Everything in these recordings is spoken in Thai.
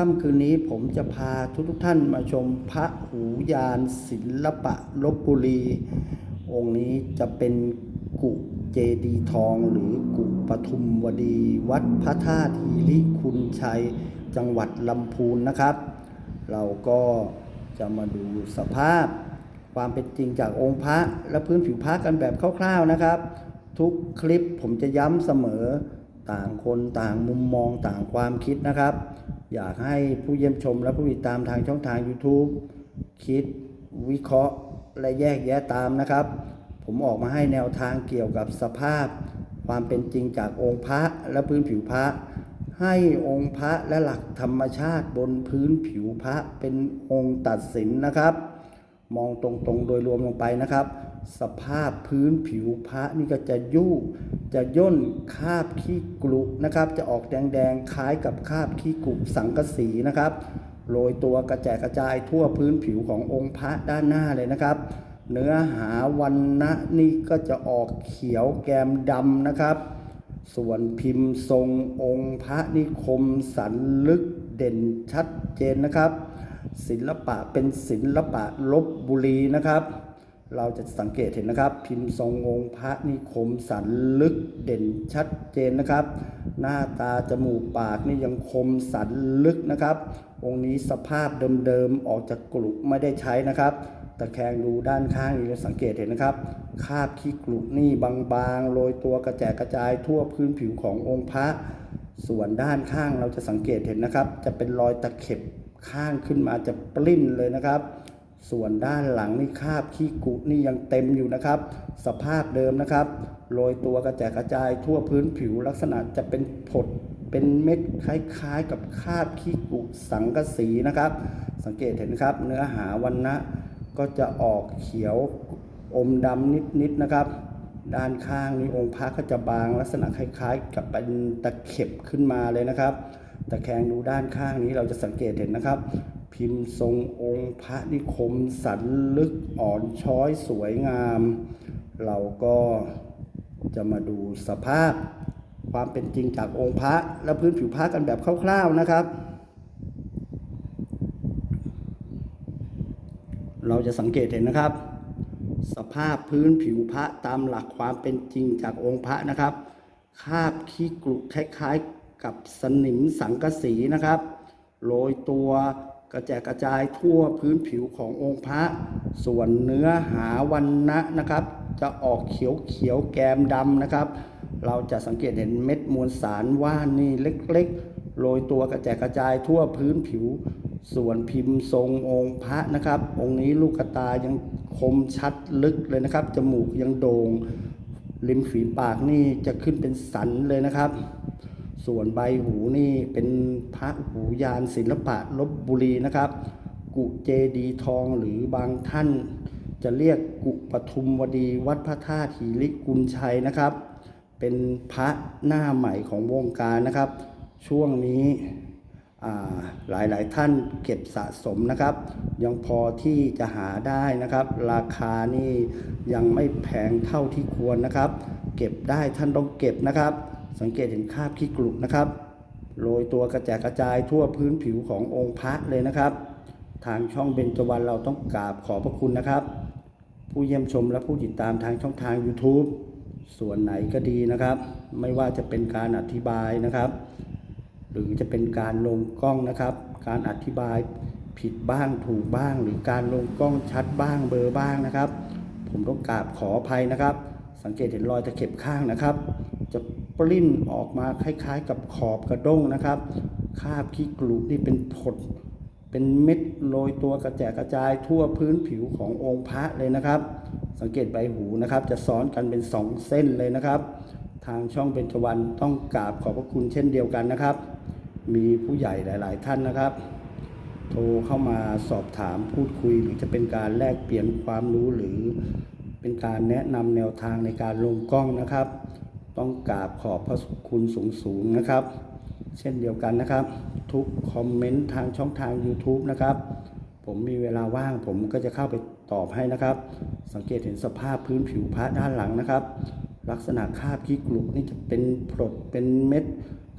ค่ำคืนนี้ผมจะพาทุกทท่านมาชมพระหูยานศิลปะลบบุรี องค์นี้จะเป็นกุเจดีทองหรือกุปทุมวดี วัดพระธาตุฮีริคุณชัย จังหวัดลำพูนนะครับ เราก็จะมาดูสภาพ ความเป็นจริงจากองค์พระและพื้นผิวพระกันแบบคร่าวๆนะครับ ทุกคลิปผมจะย้ำเสมอ ต่างคนต่างมุมมองต่างความคิดนะครับ อยากให้ผู้เยี่ยมชมและผู้ติดตามทางช่องทาง YouTube คิดวิเคราะห์และแยกแยะตามนะครับ ผมออกมาให้แนวทางเกี่ยวกับสภาพ ความเป็นจริงจากองค์พระและพื้นผิวพระ ให้องค์พระและหลักธรรมชาติบนพื้นผิวพระเป็นองค์ตัดสินนะครับ มองตรงๆโดยรวมลงไปนะครับ สภาพพื้นผิวพระนี่ก็จะยุ่จะย่นคาบขี้กลุนะครับ จะออกแดงๆคล้ายกับคาบขี้กลุสังกะสีนะครับโรยตัวกระจายกระจายทั่วพื้นผิวขององค์พระด้านหน้าเลยนะครับ เนื้อหาวันนะนี่ก็จะออกเขียวแกมดำนะครับ ส่วนพิมพ์ทรงองค์พระนิคมสันลึกเด่นชัดเจนนะครับ ศิลปะเป็นศิลปะลบบุรีนะครับ เราจะสังเกตเห็นนะครับ พิมพ์ทรงองค์พระนิคมสันลึกเด่นชัดเจนนะครับ หน้าตาจมูกปากนี่ยังคมสันลึกนะครับ องค์นี้สภาพเดิมๆออกจากกลุไม่ได้ใช้นะครับตะแคงดูด้านข้างนี่เราสังเกตเห็นนะครับคาบขี้กลุนี่บางๆโรยตัวกระแจกระจายทั่วพื้นผิวขององค์พระ ส่วนด้านข้างเราจะสังเกตเห็นนะครับ จะเป็นรอยตะเข็บข้างขึ้นมาจะปลิ้นเลยนะครับ ส่วนด้านหลังนี่คาบขี้กุนี่ยังเต็มอยู่นะครับ สภาพเดิมนะครับโรยตัวกระแจกกระจายทั่วพื้นผิวลักษณะจะเป็นผดเป็นเม็ดคล้ายๆ กับคาบขี้กุสังกะสีนะครับ สังเกตเห็นนะครับ เนื้อหาวันนะก็จะออกเขียวอมดำนิดๆนะครับ ด้านข้างนี้องค์พระก็จะบางลักษณะคล้าย ๆ กับเป็นตะเข็บขึ้นมาเลยนะครับตะแคงดูด้านข้างนี้เราจะสังเกตเห็นนะครับ พิมพ์ทรงองค์พระนิคมสันลึกอ่อนช้อยสวยงาม เราก็จะมาดูสภาพความเป็นจริงจากองค์พระและพื้นผิวพระกันแบบคร่าวๆนะครับ เราจะสังเกตเห็นนะครับ สภาพพื้นผิวพระตามหลักความเป็นจริงจากองค์พระนะครับ คาบขี้กรุคล้ายๆกับสนิมสังกะสีนะครับ โรยตัว กระแจกกระจายทั่วพื้นผิวขององค์พระ ส่วนเนื้อหาวันนะนะครับ จะออกเขียวเขียวแกมดำนะครับ เราจะสังเกตเห็นเม็ดมวลสารว่านนี่เล็กๆโรยตัวกระแจกกระจายทั่วพื้นผิว ส่วนพิมพ์ทรงองค์พระนะครับ องค์นี้ลูกตายังคมชัดลึกเลยนะครับ จมูกยังโดง่งริมฝีปากนี่จะขึ้นเป็นสันเลยนะครับ ส่วนใบหูนี่เป็นพระหูยานศิลปะลบบุรีนะครับ กุเจดีทองหรือบางท่านจะเรียกกุปทุมวดีวัดพระธาตุหีริกุลชัยนะครับ เป็นพระหน้าใหม่ของวงการนะครับ ช่วงนี้อ่ายหลายท่านเก็บสะสมนะครับ ยังพอที่จะหาได้นะครับ ราคานี่ยังไม่แพงเท่าที่ควรนะครับ เก็บได้ท่านต้องเก็บนะครับ สังเกตเห็นคราบขี้กลุนะครับโรยตัวกระแจกกระจายทั่วพื้นผิวขององค์พระเลยนะครับ ทางช่องเบญจวรรณเราต้องกราบขอบพระคุณนะครับ ผู้เยี่ยมชมและผู้ติดตามทางช่องทาง YouTube ส่วนไหนก็ดีนะครับ ไม่ว่าจะเป็นการอธิบายนะครับ หรือจะเป็นการลงกล้องนะครับ การอธิบายผิดบ้างถูกบ้าง หรือการลงกล้องชัดบ้างเบลอบ้างนะครับ ผมต้องกราบขออภัยนะครับ สังเกตเห็นรอยตะเข็บข้างนะครับ จะ ปลิ้นออกมาคล้ายๆ กับขอบกระด้งนะครับคาบขี้กลูนี่เป็นผด เป็นเม็ดโรยตัวกระแจกกระจายทั่วพื้นผิวขององค์พระเลยนะครับ สังเกตใบหูนะครับ จะซ้อนกันเป็นสองเส้นเลยนะครับ ทางช่องเบญจวรรณต้องกราบขอบพระคุณเช่นเดียวกันนะครับ มีผู้ใหญ่หลาย ๆ ท่านนะครับ โทรเข้ามาสอบถามพูดคุยหรือจะเป็นการแลกเปลี่ยนความรู้หรือเป็นการแนะนำแนวทางในการลงกล้องนะครับ ต้องกราบขอบพระคุณสูงสูงๆนะครับ เช่นเดียวกันนะครับ ทุกคอมเมนต์ทางช่องทาง YouTube นะครับ ผมมีเวลาว่างผมก็จะเข้าไปตอบให้นะครับ สังเกตเห็นสภาพพื้นผิวพระด้านหลังนะครับ ลักษณะคราบขี้กลุกนี่จะเป็นผดเป็นเม็ด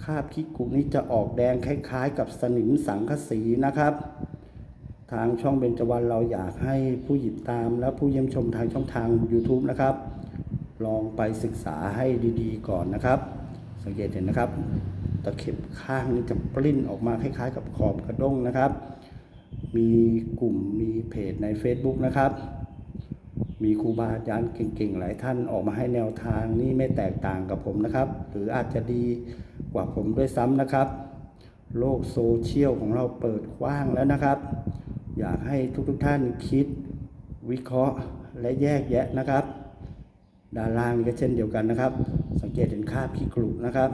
คราบขี้กลุกนี่จะออกแดงคล้ายๆ กับสนิมสังกะสีนะครับ ทางช่องเบญจวรรณเราอยากให้ผู้หยิบตามและผู้เยี่ยมชมทางช่องทาง YouTube นะครับ ลองไปศึกษาให้ดีๆ ก่อนนะครับ สังเกตเห็นนะครับ ตะเข็บข้างนี่จะปริ้นออกมาคล้ายๆ กับขอบกระด้งนะครับ มีกลุ่มมีเพจใน Facebook นะครับ มีครูบาอาจารย์เก่งๆ หลายท่านออกมาให้แนวทางนี่ไม่แตกต่างกับผมนะครับ หรืออาจจะดีกว่าผมด้วยซ้ำนะครับ โลกโซเชียลของเราเปิดกว้างแล้วนะครับ อยากให้ทุกๆท่านคิดวิเคราะห์และแยกแยะนะครับ ด้านล่างนี่ก็เช่นเดียวกันนะครับ สังเกตเห็นคราบขี้กรุนะครับ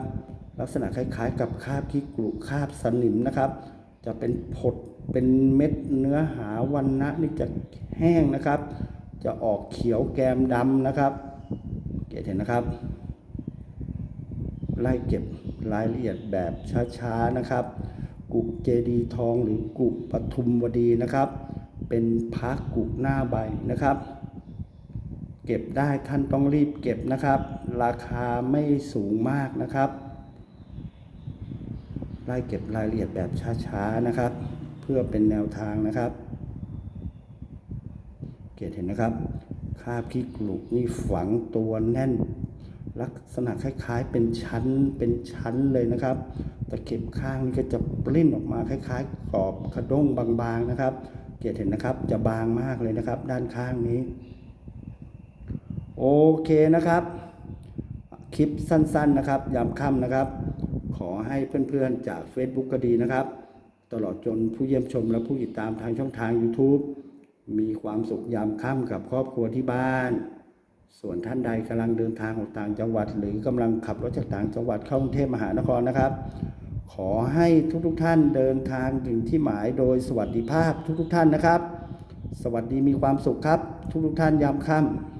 ลักษณะคล้ายๆ กับคราบขี้กรุคราบสนิมนะครับ จะเป็นผดเป็นเม็ดเนื้อหาวันนะนี่จะแห้งนะครับ จะออกเขียวแกมดำนะครับเกตเห็นนะครับ ไล่เก็บรายละเอียดแบบช้าๆนะครับ กุกเจดีทองหรือกุปทุมวดีนะครับ เป็นพักกุกหน้าใบนะครับ เก็บได้ท่านต้องรีบเก็บนะครับ ราคาไม่สูงมากนะครับไล่เก็บรายละเอียดแบบช้าๆนะครับ เพื่อเป็นแนวทางนะครับ เกตเห็นนะครับคราบขี้กลุกนี่ฝังตัวแน่น ลักษณะคล้ายๆ เป็นชั้นเป็นชั้นเลยนะครับตะเข็บข้างนี่ก็จะปลิ้นออกมาคล้ายๆกรอบกระด้งบางๆนะครับ เกตเห็นนะครับจะบางมากเลยนะครับ ด้านข้างนี้ โอเคนะครับ คลิปสั้นๆนะครับ ยามค่ำนะครับ ขอให้เพื่อนๆจาก Facebook ก็ดีนะครับ ตลอดจนผู้เยี่ยมชมและผู้ติดตามทางช่องทาง YouTube มีความสุขยามค่ำกับครอบครัวที่บ้าน ส่วนท่านใดกำลังเดินทางออกต่างจังหวัด หรือกำลังขับรถจากต่างจังหวัดเข้ากรุงเทพมหานครนะครับ ขอให้ทุกๆท่านเดินทางถึงที่หมายโดยสวัสดิภาพทุกๆท่านนะครับ สวัสดีมีความสุขครับ ทุกๆท่านยามค่ำ